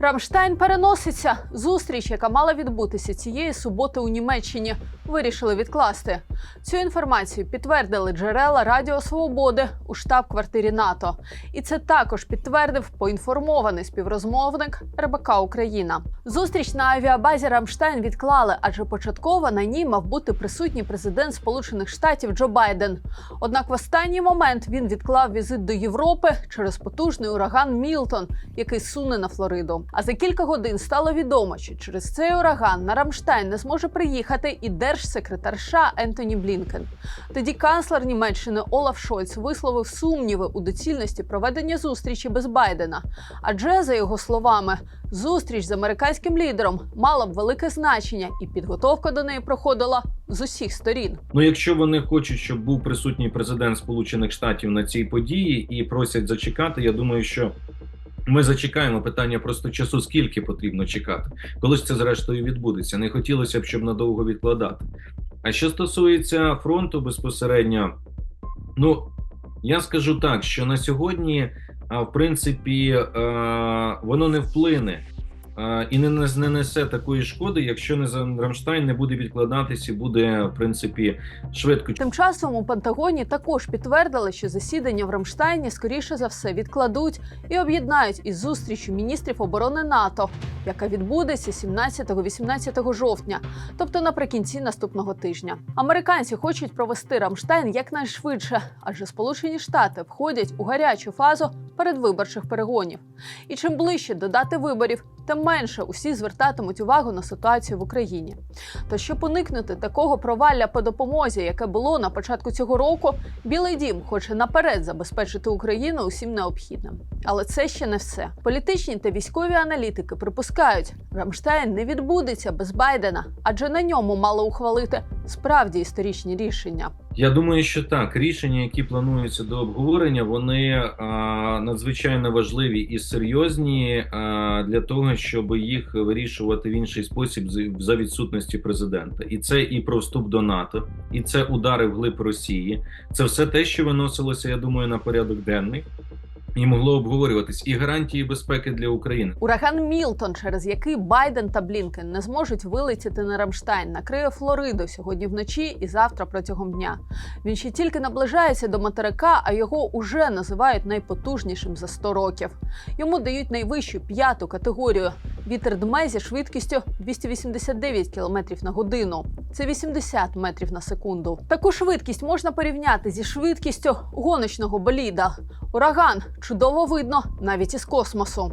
Рамштайн переноситься. Зустріч, яка мала відбутися цієї суботи у Німеччині, вирішили відкласти. Цю інформацію підтвердили джерела Радіо Свободи у штаб-квартирі НАТО. І це також підтвердив поінформований співрозмовник РБК Україна. Зустріч на авіабазі Рамштайн відклали, адже початково на ній мав бути присутній президент Сполучених Штатів Джо Байден. Однак в останній момент він відклав візит до Європи через потужний ураган Мілтон, який суне на Флориду. А за кілька годин стало відомо, що через цей ураган на Рамштайн не зможе приїхати і держсекретар США Ентоні Блінкен. Тоді канцлер Німеччини Олаф Шольц висловив сумніви у доцільності проведення зустрічі без Байдена. Адже, за його словами, зустріч з американським лідером мала б велике значення, і підготовка до неї проходила з усіх сторін. Ну, якщо вони хочуть, щоб був присутній президент Сполучених Штатів на цій події і просять зачекати, я думаю, що ми зачекаємо питання просто часу, скільки потрібно чекати, коли ж це зрештою відбудеться. Не хотілося б, щоб надовго відкладати. А що стосується фронту безпосередньо, ну я скажу так, що на сьогодні, в принципі, е, воно не вплине. І не несе такої шкоди, якщо не за Рамштайн не буде відкладатись і буде в принципі швидко Тим часом у Пентагоні також підтвердили, що засідання в Рамштайні скоріше за все відкладуть і об'єднають із зустрічю міністрів оборони НАТО, яка відбудеться 17-18 жовтня, тобто наприкінці наступного тижня. Американці хочуть провести Рамштайн якнайшвидше, адже Сполучені Штати входять у гарячу фазу передвиборчих перегонів. І чим ближче до дати виборів, тим менше усі звертатимуть увагу на ситуацію в Україні. Та щоб уникнути такого провалля по допомозі, яке було на початку цього року, Білий Дім хоче наперед забезпечити Україну усім необхідним. Але це ще не все. Політичні та військові аналітики припускають, Рамштайн не відбудеться без Байдена, адже на ньому мало ухвалити справді історичні рішення. Я думаю, що так. Рішення, які плануються до обговорення, вони а, надзвичайно важливі і серйозні а, для того, щоб їх вирішувати в інший спосіб за відсутності президента. І це і про вступ до НАТО, і це удари вглиб Росії. Це все те, що виносилося, я думаю, на порядок денний. І могло обговорюватись і гарантії безпеки для України. Ураган Мілтон, через який Байден та Блінкен не зможуть вилетіти на Рамштайн, накриє Флориду сьогодні вночі і завтра протягом дня. Він ще тільки наближається до материка, а його уже називають найпотужнішим за 100 років. Йому дають найвищу п'яту категорію. Вітер дме зі швидкістю 289 км на годину. Це 80 метрів на секунду. Таку швидкість можна порівняти зі швидкістю гоночного боліда. Ураган чудово видно навіть із космосу.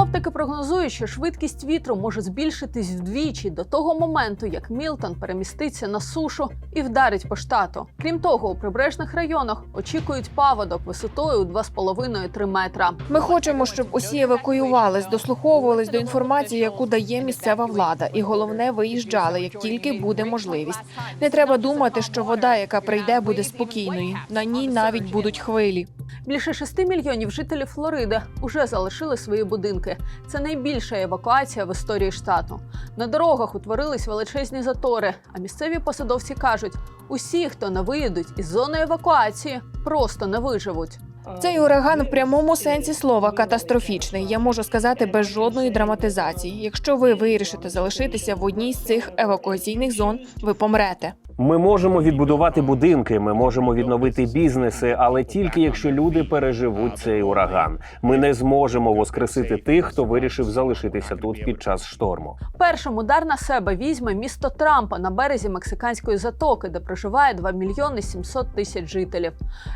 Синоптики прогнозують, що швидкість вітру може збільшитись вдвічі до того моменту, як Мілтон переміститься на сушу і вдарить по штату. Крім того, у прибережних районах очікують паводок висотою у 2,5-3 метра. Ми хочемо, щоб усі евакуювались, дослуховувались до інформації, яку дає місцева влада, і головне виїжджали, як тільки буде можливість. Не треба думати, що вода, яка прийде, буде спокійною. На ній навіть будуть хвилі. Більше 6 мільйонів жителів Флориди уже залишили свої будинки. Це найбільша евакуація в історії штату. На дорогах утворились величезні затори. А місцеві посадовці кажуть: усі, хто не виїдуть із зони евакуації, просто не виживуть. Цей ураган в прямому сенсі слова катастрофічний. Я можу сказати без жодної драматизації. Якщо ви вирішите залишитися в одній з цих евакуаційних зон, ви помрете. Ми можемо відбудувати будинки, ми можемо відновити бізнеси, але тільки якщо люди переживуть цей ураган. Ми не зможемо воскресити тих, хто вирішив залишитися тут під час шторму. Першим удар на себе візьме місто Трампа на березі мексиканської затоки, де проживає 2 мільйони 700 тисяч жителів.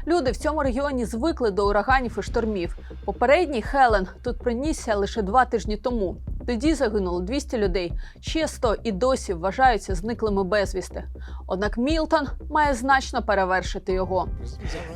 Люди в цьому регіоні звикли до ураганів і штормів. Попередній Хелен тут принісся лише два тижні тому. Тоді загинуло 200 людей. Ще 100 і досі вважаються зниклими безвісти. Однак Мілтон має значно перевершити його.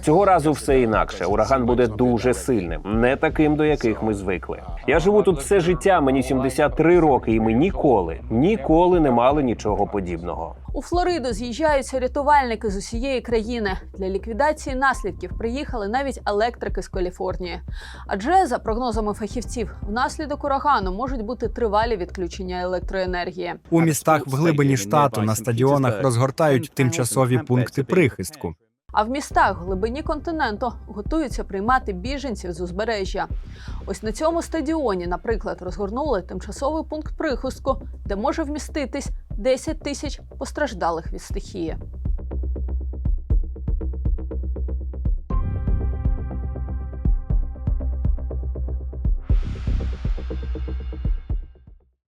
Цього разу все інакше. Ураган буде дуже сильним, не таким, до яких ми звикли. Я живу тут все життя. Мені 73 роки, і ми ніколи, ніколи не мали нічого подібного. У Флориду з'їжджаються рятувальники з усієї країни. Для ліквідації наслідків приїхали навіть електрики з Каліфорнії. Адже за прогнозами фахівців, внаслідок урагану можуть бути тривалі відключення електроенергії. У містах в глибині штату на стадіонах розгортають тимчасові пункти прихистку. А в містах в глибині континенту готуються приймати біженців з узбережжя. Ось на цьому стадіоні, наприклад, розгорнули тимчасовий пункт прихистку, де може вміститись 10 тисяч постраждалих від стихії.